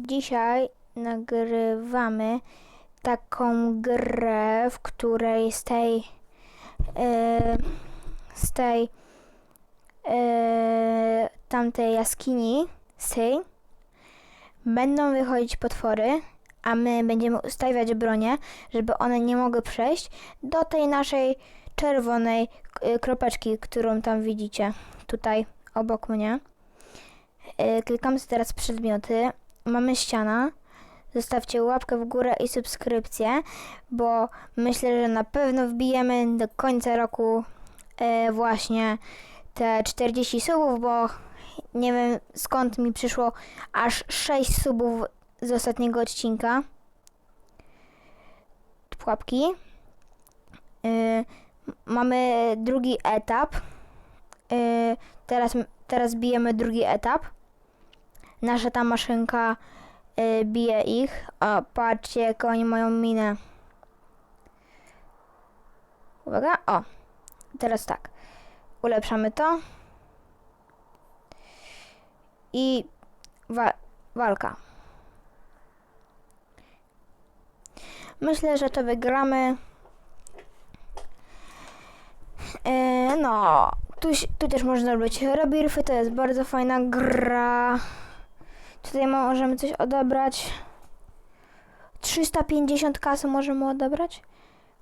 Dzisiaj nagrywamy taką grę, w której z tej e, z tej e, tamtej jaskini, z tej będą wychodzić potwory, a my będziemy ustawiać bronię, żeby one nie mogły przejść do tej naszej czerwonej e, kropeczki, którą tam widzicie tutaj obok mnie. Klikamy teraz przedmioty. Mamy ściana. Zostawcie łapkę w górę i subskrypcję, bo myślę, że na pewno wbijemy do końca roku e, właśnie te 40 subów, bo nie wiem skąd mi przyszło aż 6 subów z ostatniego odcinka. Pułapki. E, mamy drugi etap. E, teraz, teraz bijemy drugi etap. Nasza ta maszynka y, bije ich. A patrzcie, jaką oni mają minę. Uwaga, o. Teraz tak. Ulepszamy to. I wa walka. Myślę, że to wygramy. E, no, tu, tu też można robić rebirfy, to jest bardzo fajna gra. Tutaj możemy coś odebrać. 350 kasy możemy odebrać.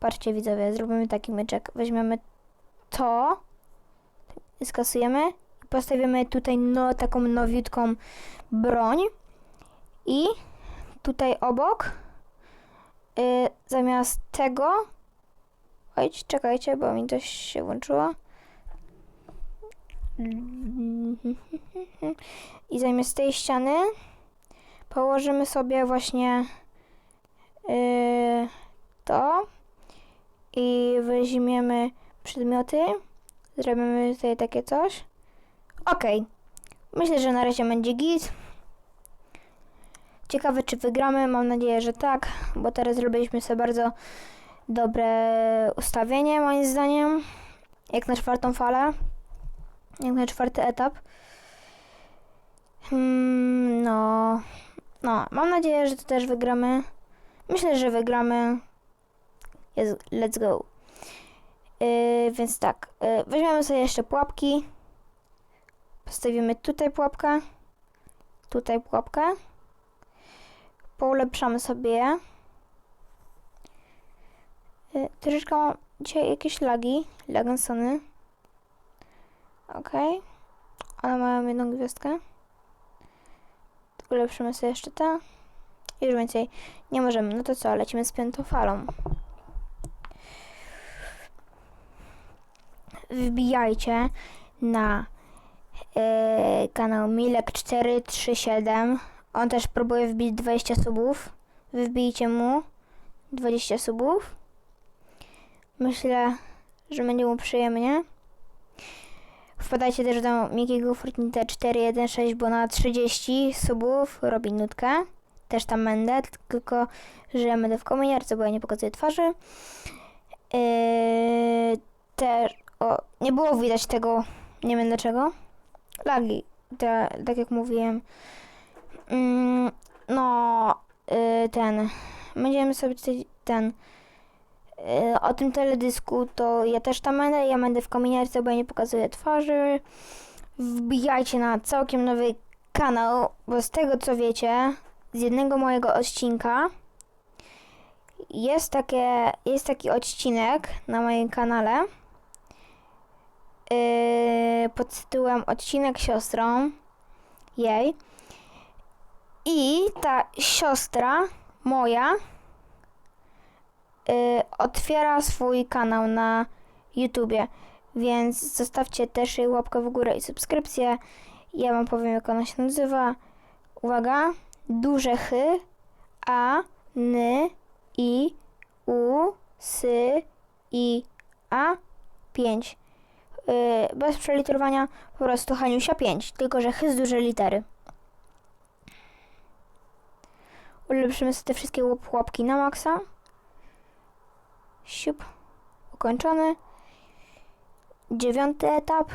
Patrzcie widzowie, zrobimy taki myczek. Weźmiemy to, skasujemy i postawimy tutaj no, taką nowiutką broń. I tutaj obok y, zamiast tego Oj, czekajcie, bo mi coś się włączyło. I zamiast tej ściany położymy sobie właśnie yy, to i weźmiemy przedmioty. Zrobimy tutaj takie coś. Ok. Myślę, że na razie będzie git. Ciekawe, czy wygramy. Mam nadzieję, że tak, bo teraz zrobiliśmy sobie bardzo dobre ustawienie, moim zdaniem. Jak na czwartą falę. Jak na czwarty etap. Hmm, no. No, mam nadzieję, że to też wygramy. Myślę, że wygramy. Jest, let's go. Yy, więc tak, yy, weźmiemy sobie jeszcze pułapki. Postawimy tutaj pułapkę. Tutaj pułapkę. Poulepszamy sobie je. Y, Troszeczkę mam dzisiaj jakieś lagi, lagansony. Okej. Ale mają jedną gwiazdkę. Ulepszymy sobie jeszcze te. Już więcej nie możemy. No to co, lecimy z piątą falą. Wbijajcie na e, kanał Milek437. On też próbuje wbić 20 subów. Wbijcie mu 20 subów. Myślę, że będzie mu przyjemnie. Wpadajcie też do Mikiego Fortnite 416, bo na 30 subów robi nutkę. Też tam będę, tylko że będę w kominiarce, bo ja nie pokazuję twarzy. Yy, też, o, nie było widać tego, nie wiem dlaczego. Lagi, te, tak jak mówiłem. Mm, no, yy, ten, będziemy sobie ten, o tym teledysku to ja też tam będę, ja będę w kominiarce, bo ja nie pokazuję twarzy. Wbijajcie na całkiem nowy kanał, bo z tego co wiecie, z jednego mojego odcinka jest, takie, jest taki odcinek na moim kanale yy, pod tytułem Odcinek siostrą jej. I ta siostra moja otwiera swój kanał na YouTubie, więc zostawcie też jej łapkę w górę i subskrypcję. Ja wam powiem, jak ona się nazywa. Uwaga, duże chy, a, n, i, u, s, i, a, 5. Y, bez przeliterowania po prostu Haniusia 5, tylko że chy z dużej litery. Ulepszymy sobie te wszystkie łap łapki na maksa. Siup. Ukończony. Dziewiąty etap.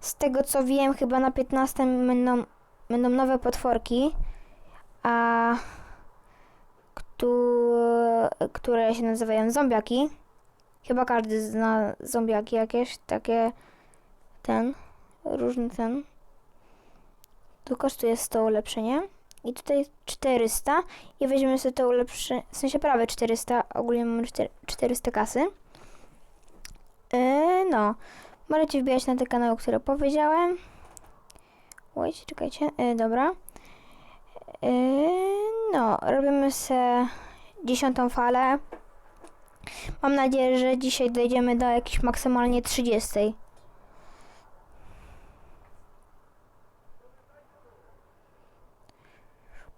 Z tego co wiem, chyba na 15 będą, będą nowe potworki. a które, które się nazywają zombiaki. Chyba każdy zna zombiaki jakieś, takie ten, różny ten. Tu kosztuje 100 ulepszenie. I tutaj 400 i weźmiemy sobie to ulepszenie, w sensie prawie 400, ogólnie mamy 4 400 kasy. Yy, no, możecie wbijać na te kanały, które powiedziałem. Oj, czekajcie, yy, dobra. Yy, no, robimy sobie dziesiątą falę. Mam nadzieję, że dzisiaj dojdziemy do jakiejś maksymalnie 30.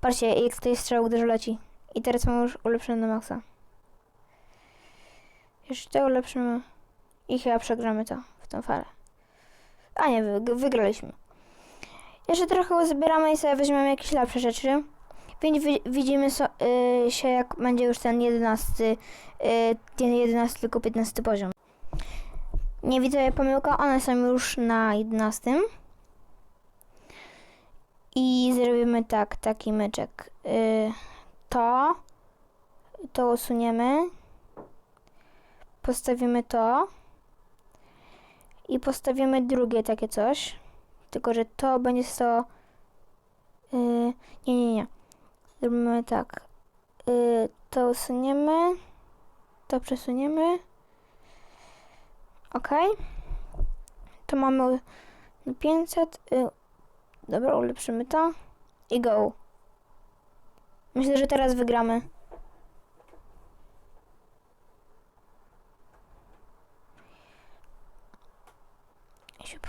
Patrzcie, jak tutaj strzał uderzył leci. I teraz mam już ulepszone na maksa. Jeszcze to ulepszymy. I chyba przegramy to w tą falę. A nie, wy, wygraliśmy. Jeszcze trochę zbieramy i sobie weźmiemy jakieś lepsze rzeczy. Więc wi- widzimy so, y, się, jak będzie już ten 11, y, nie 11, tylko 15 poziom. Nie widzę pomyłka, one są już na 11. I zrobimy tak, taki myczek. Y, to, to usuniemy. Postawimy to. I postawimy drugie takie coś. Tylko, że to będzie to. Y, nie, nie, nie. Zrobimy tak. Y, to usuniemy. To przesuniemy. Ok. To mamy 500. Y, dobra, ulepszymy to. I go. Myślę, że teraz wygramy. Siup.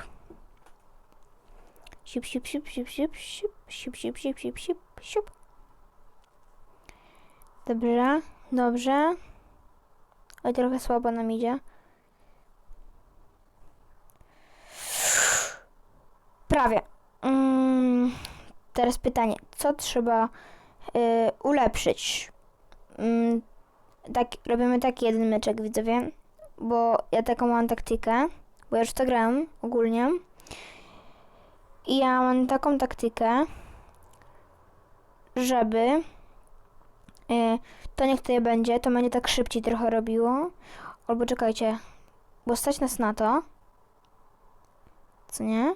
Siup, siup, siup, siup, siup, siup, siup, siup, siup, siup, siup, siup. Dobrze, dobrze. Oj, trochę słabo nam idzie. Prawie. Mm, teraz pytanie, co trzeba y, ulepszyć? Mm, tak, robimy taki jeden meczek, widzowie, bo ja taką mam taktykę, bo ja już to grałem ogólnie. I ja mam taką taktykę, żeby y, to niech tutaj będzie, to będzie tak szybciej trochę robiło. Albo czekajcie, bo stać nas na to. Co nie?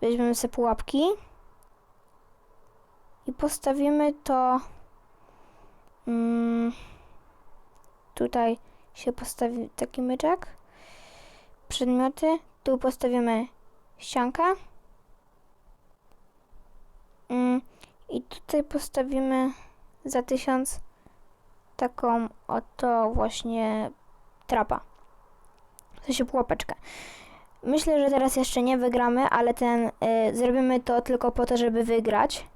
Weźmiemy sobie pułapki i postawimy to. Mm, tutaj się postawi taki myczek. Przedmioty. Tu postawimy ściankę. Mm, I tutaj postawimy za tysiąc taką oto właśnie trapa. W sensie pułapeczkę. Myślę, że teraz jeszcze nie wygramy, ale ten y, zrobimy to tylko po to, żeby wygrać.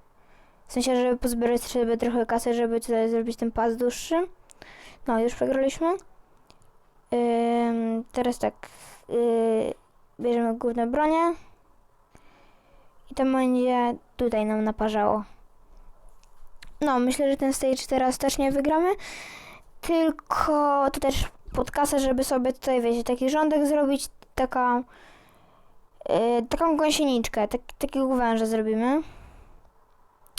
Sensie, żeby pozbierać sobie trochę kasy, żeby tutaj zrobić ten pas dłuższy. No, już przegraliśmy. Ym, teraz tak. y, bierzemy główne bronie. I to będzie tutaj nam naparzało. No, myślę, że ten stage teraz też nie wygramy. Tylko to też pod kasę, żeby sobie tutaj, wiecie, taki rządek zrobić, taka, yy, taką gąsieniczkę, tak, takiego węża zrobimy.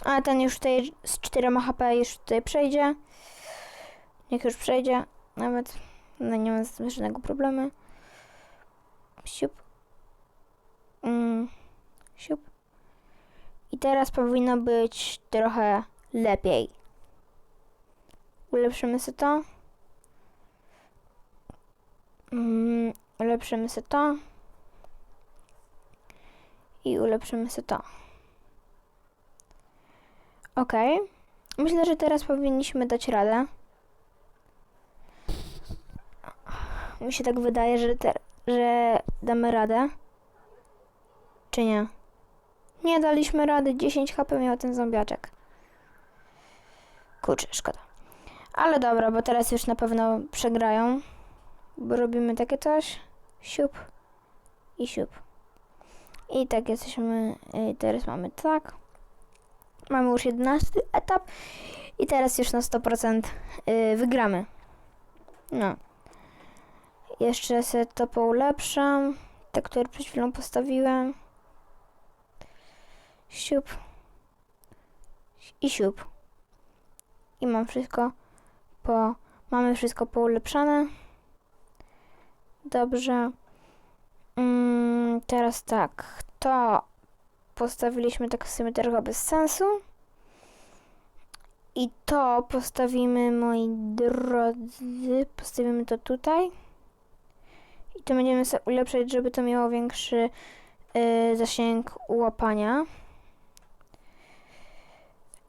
A ten już tutaj z 4 HP już tutaj przejdzie. Niech już przejdzie. Nawet no, nie ma żadnego problemu. Siup. Mm, siup. I teraz powinno być trochę lepiej. Ulepszymy sobie to. Mm, ulepszymy sobie to. I ulepszymy sobie to. Ok. Myślę, że teraz powinniśmy dać radę. Mi się tak wydaje, że, te, że damy radę. Czy nie? Nie daliśmy rady. 10 HP miał ten zombiaczek. Kurczę, szkoda. Ale dobra, bo teraz już na pewno przegrają. Bo robimy takie coś. Siup. I siup. I tak jesteśmy. y, Teraz mamy tak. Mamy już 11 etap. I teraz już na 100% y, wygramy. No. Jeszcze sobie to poulepszam. Te, które przed chwilą postawiłem. Siup. i siup. I mam wszystko po... Mamy wszystko poulepszane. Dobrze. Mm, teraz tak. To postawiliśmy tak w sumie trochę bez sensu. I to postawimy, moi drodzy, postawimy to tutaj. I to będziemy sobie ulepszać, żeby to miało większy y, zasięg łapania.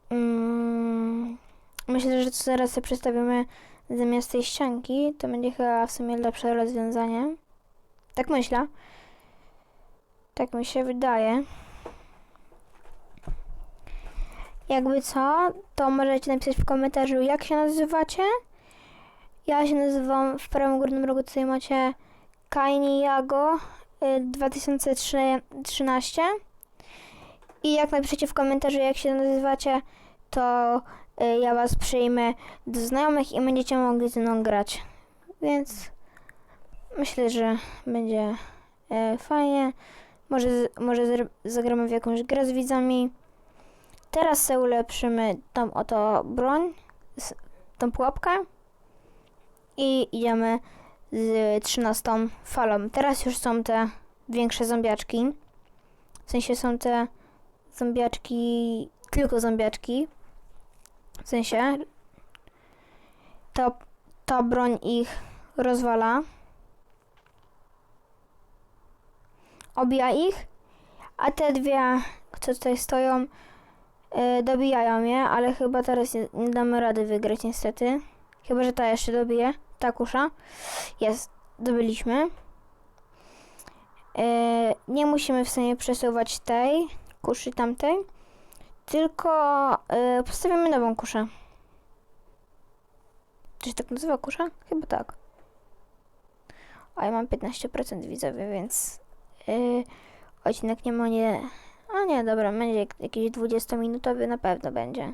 Mm, myślę, że to zaraz sobie przestawimy zamiast tej ścianki. To będzie chyba w sumie lepsze rozwiązanie. Tak myślę. Tak mi się wydaje. Jakby co, to możecie napisać w komentarzu, jak się nazywacie. Ja się nazywam w prawym górnym rogu, tutaj macie Kaini Jago y, 2013. I jak napiszecie w komentarzu, jak się nazywacie, to y, ja was przyjmę do znajomych i będziecie mogli ze mną grać. Więc myślę, że będzie y, fajnie. Może, może zagramy w jakąś grę z widzami. Teraz sobie ulepszymy tą oto broń, tą pułapkę i idziemy z 13 falą. Teraz już są te większe zombiaczki. W sensie są te zombiaczki, tylko zombiaczki. W sensie to, ta broń ich rozwala. Obija ich, a te dwie, co tutaj stoją, y, dobijają je, ale chyba teraz nie, nie damy rady wygrać niestety. Chyba, że ta jeszcze dobije. Ta kusza. Jest. Dobyliśmy. Y, nie musimy w sumie przesuwać tej kuszy tamtej. Tylko y, postawimy nową kuszę. Czy się tak nazywa kusza? Chyba tak. A ja mam 15% widzowie, więc y, odcinek nie ma nie... A nie, dobra, będzie jak- jakiś 20-minutowy na pewno będzie.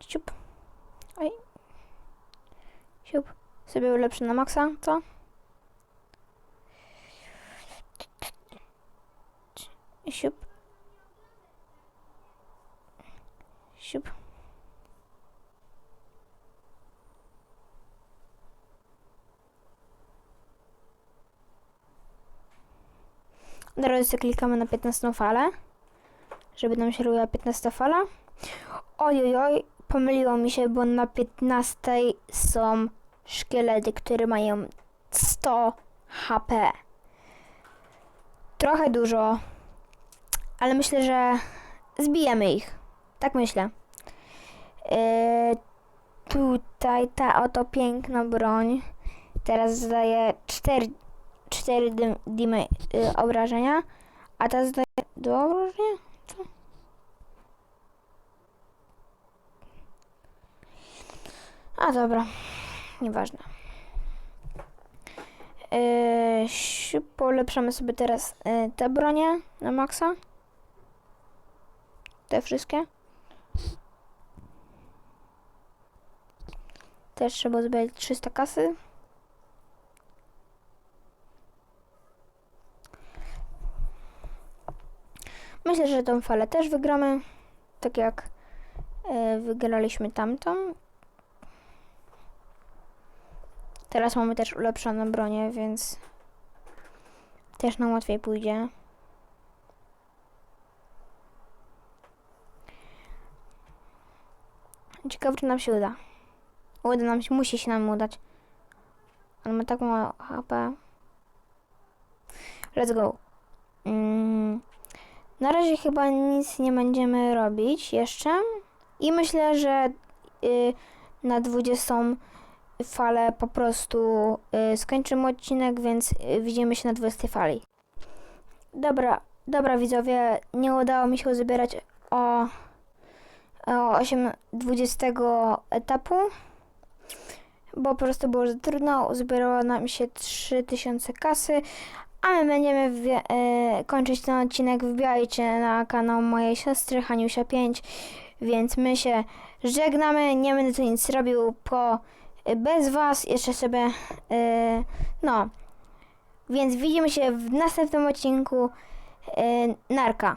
Siup. Oj. Siup. Sobie ulepszę na maksa, co? Siup. Siup. Teraz klikamy na 15 falę, żeby nam się robiła 15 fala. Ojojoj, pomyliło mi się, bo na 15 są szkielety, które mają 100 HP. Trochę dużo, ale myślę, że zbijemy ich. Tak myślę. Yy, tutaj ta oto piękna broń teraz zadaje 4, 4 dy, dymy, y, obrażenia, a ta zadaje 2 obrażenia? Co? A dobra, nieważne. Yy, polepszamy sobie teraz yy, te bronie na maksa. Te wszystkie. Też trzeba zbierać 300 kasy. Myślę, że tą falę też wygramy. Tak jak e, wygraliśmy tamtą. Teraz mamy też ulepszoną bronię, więc też nam łatwiej pójdzie. Ciekawe, czy nam się uda. Uda nam się, musi się nam udać. On ma tak mało HP. Let's go. Mm. Na razie chyba nic nie będziemy robić jeszcze. I myślę, że y, na 20 falę po prostu y, skończymy odcinek, więc y, widzimy się na 20 fali. Dobra, dobra widzowie, nie udało mi się uzbierać o, o 8, 20 etapu, bo po prostu było za trudno, uzbierało nam się 3000 kasy, a my będziemy wbie- e, kończyć ten odcinek. Wbijajcie na kanał mojej siostry Haniusia 5, więc my się żegnamy. Nie będę tu nic robił po bez was. Jeszcze sobie e, no. Więc widzimy się w następnym odcinku. E, narka.